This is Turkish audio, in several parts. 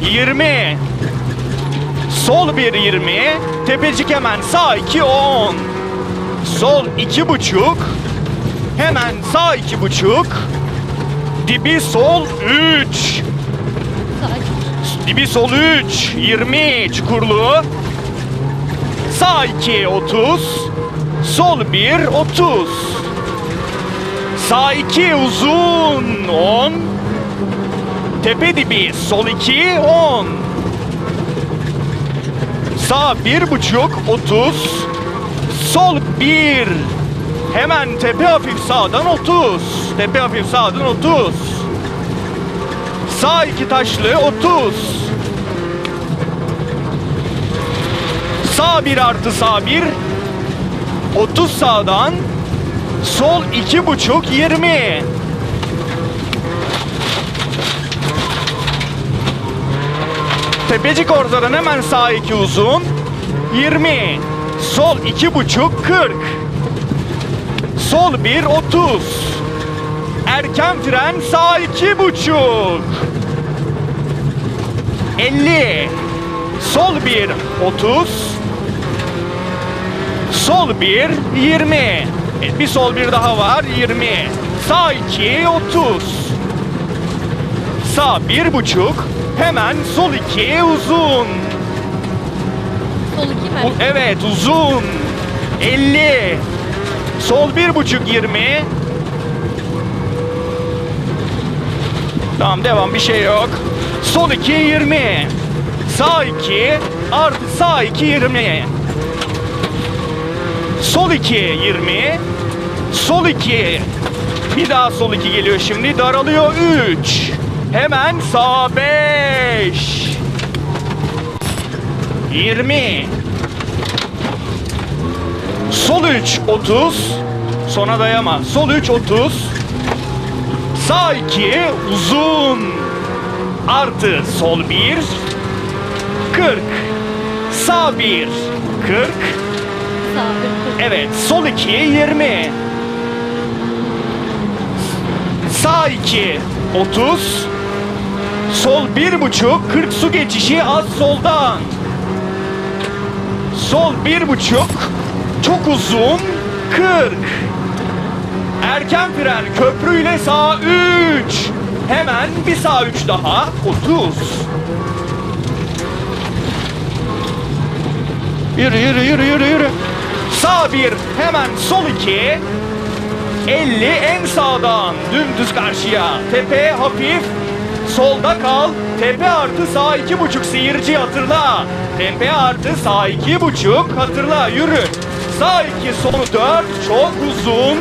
20. Sol 1 20. Tepecik hemen sağ 2 10. Sol 2,5. Hemen sağ 2,5. Dibi sol 3. Sakin. Dibi sol 3. 20 çukurlu. Sağ 2 30. Sol 1 30. Sağ 2 uzun 10. Tepe dibi sol 2 10. Sağ 1,5 30. Sol 1. Hemen tepe hafif sağdan 30. Tepe hafif sağdan 30. Sağ iki taşlı 30. Sağ bir artı sağ bir. 30 sağdan. Sol iki buçuk 20. Tepecik ortadan hemen sağ iki uzun. 20. Sol iki buçuk 40. Sol bir 30. Erken fren sağ iki buçuk. 50. Sol bir 30. Sol bir 20. E, Bir sol bir daha var 20. Sağ 2 30. Sağ bir buçuk. Hemen sol 2 uzun. Sol iki mi? U- evet uzun. 50. Sol bir buçuk 20. Tamam devam bir şey yok. Sol 2 20. Sağ 2 artı sağ 2 20. Sol 2 20. Sol 2. Bir daha sol 2 geliyor şimdi. Daralıyor 3. Hemen sağ 5. 20. Sol 3 30. Sona dayama. Sol 3 30. Sağ 2 uzun. Artı sol 1 40. Sağ 1 40. Sağ bir. Evet, sol 2 20. Sağ 2 30. Sol 1,5 40 su geçişi az soldan. Sol 1,5 çok uzun 40. Erken fren köprüyle sağ 3. Hemen bir sağ 3 daha 30. Yürü yürü yürü yürü yürü. Sağ bir hemen sol iki. 50 en sağdan dümdüz karşıya. Tepe hafif. Solda kal. Tepe artı sağ iki buçuk seyirci hatırla. Tepe artı sağ iki buçuk hatırla yürü. Sağ iki sonu dört çok uzun.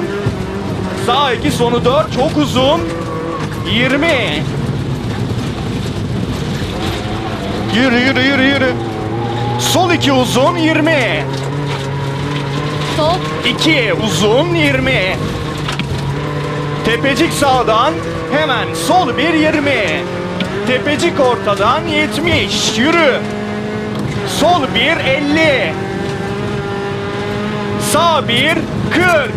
Sağ iki sonu dört çok uzun. 20. Yürü yürü yürü yürü. Sol iki uzun 20. Sol. 2 uzun 20. Tepecik sağdan hemen sol bir 20. Tepecik ortadan 70. Yürü. Sol bir 50. Sağ bir 40.